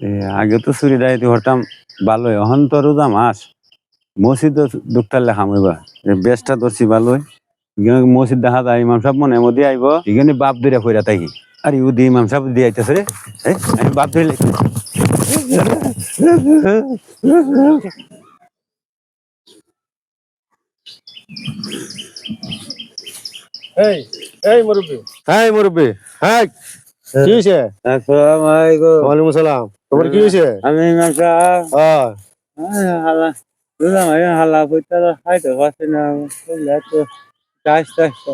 এ, আগে তো চুরি ডাইতে হরতাম ভালোই এখন তো রোজা মাস। মসজিদ দুঃখটার লেখা হইবা বেশটা ধরছি ভালোই মসজিদ দেখা যায় ইমাম সাহেব মনে মধ্যে আইব। এখানে বাপ ধরে ফইরা থাকি। আর ইউ দি ইমাম সাহেব দিয়ে আইতেছে রে। আমি বাপ ধরে। এই এই মুরব্বী। হ্যাঁ মুরব্বী হ্যাঁ কি হয়েছে? আসসালামু আলাইকুম। ওয়ালাইকুম সালাম তোমার কি হয়েছে? আমি হ্যাঁ।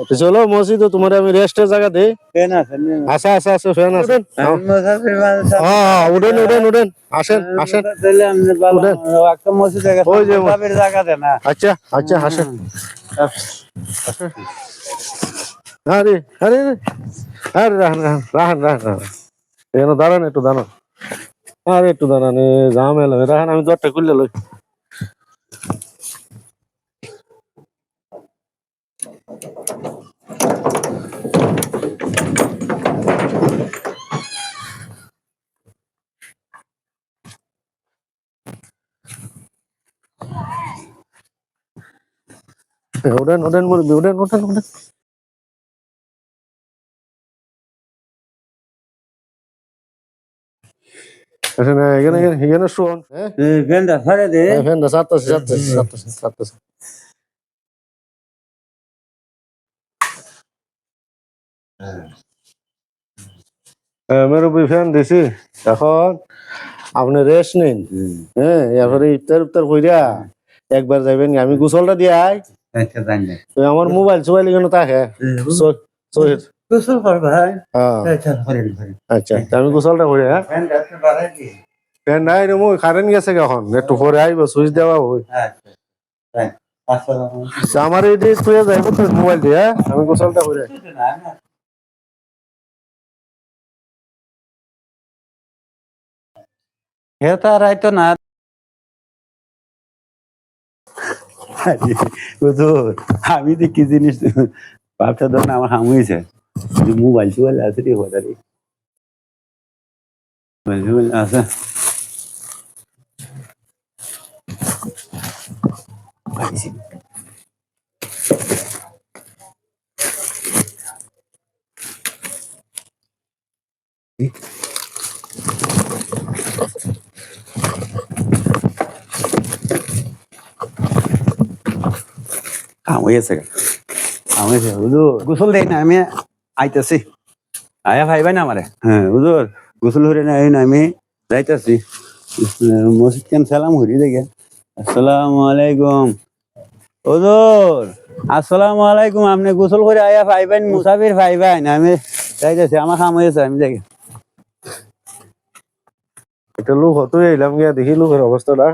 তো চলো মসজিদ তোমার আমি রেস্টের জায়গা দে কেন আছেন আসা আসা আসা ফ্যান আছে। আমি মুসাফির মানুষ হ্যাঁ উঠেন উঠেন উঠেন। আসেন আসেন। আচ্ছা আচ্ছা আসেন। আরে আরে আরে রাহান দাঁড়ান একটু, দাঁড়ান। আরে একটু দাঁড়ান এ ঝামেলা। রাহান আমি দরটা খুললে লই। উঠেন উঠেন মুরব্বী উঠেন উঠেন উঠেন এখানে এখানে এখানে শোন গেন্দা সারে দে ফ্যানটা সাতটাছে সাতটাছে সাতটাছে সাতটাছে মুরব্বী ফ্যান দিছি এখন আপনি রেস্ট নিন হ্যাঁ এরপরে ইফতার ইফতার কইরা একবার যাবেন আমি গোসলটা দিয়ে আই আচ্ছা আমার মোবাইল সোবাইল এখানে থাকে গোসল কর ভাই। হ্যাঁ আচ্ছা করেন আচ্ছা তা আমি গোসলটা করে হ্যাঁ? নাই রে মই কারেন্ট গেছে এখন একটু পরে আইব সুইচ দেওয়া হই আচ্ছা আচ্ছা, আমার এই যে তুই যাইব তো মোবাইল দিয়ে হ্যাঁ? আমি গোসলটা করে আইতো না। হুজুর আমি কি জিনিস ভাবটা ধরেন আমার হাম হয়েছে মোবাইল টোবাইল আছে রে বাজারে মোবাইল টোবাইল আছে পাইছি। কাম হয়েছে কাম হয়েছে হুজুর গোসল দেয় না আমি আইতেছি। আয়া ভাইবাই না আমারে? হ্যাঁ হুজুর গোসল হরে না এই না আমি যাইতেছি। মসজিদ কেন সালাম হরি দেখে। আসসালামু আলাইকুম। হুজুর আসসালামু আলাইকুম। আপনি গোসল করে আয়া ভাইবেন মুসাফির ভাইবেন আমি যাইতেছি। আমার কাম হয়েছে আমি দেখে। একটা লোক হতো এলাম গিয়া দেখি লোকের অবস্থাটা।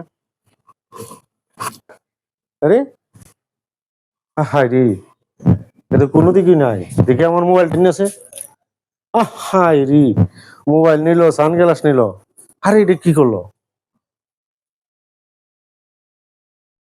আরে হাই রে। এটা কোনো দিকই নাই। দেখি আমার মোবাইল টিন আছে হাই রি। মোবাইল নিল, সানগ্লাস নিল। আরে, এটা কি করল?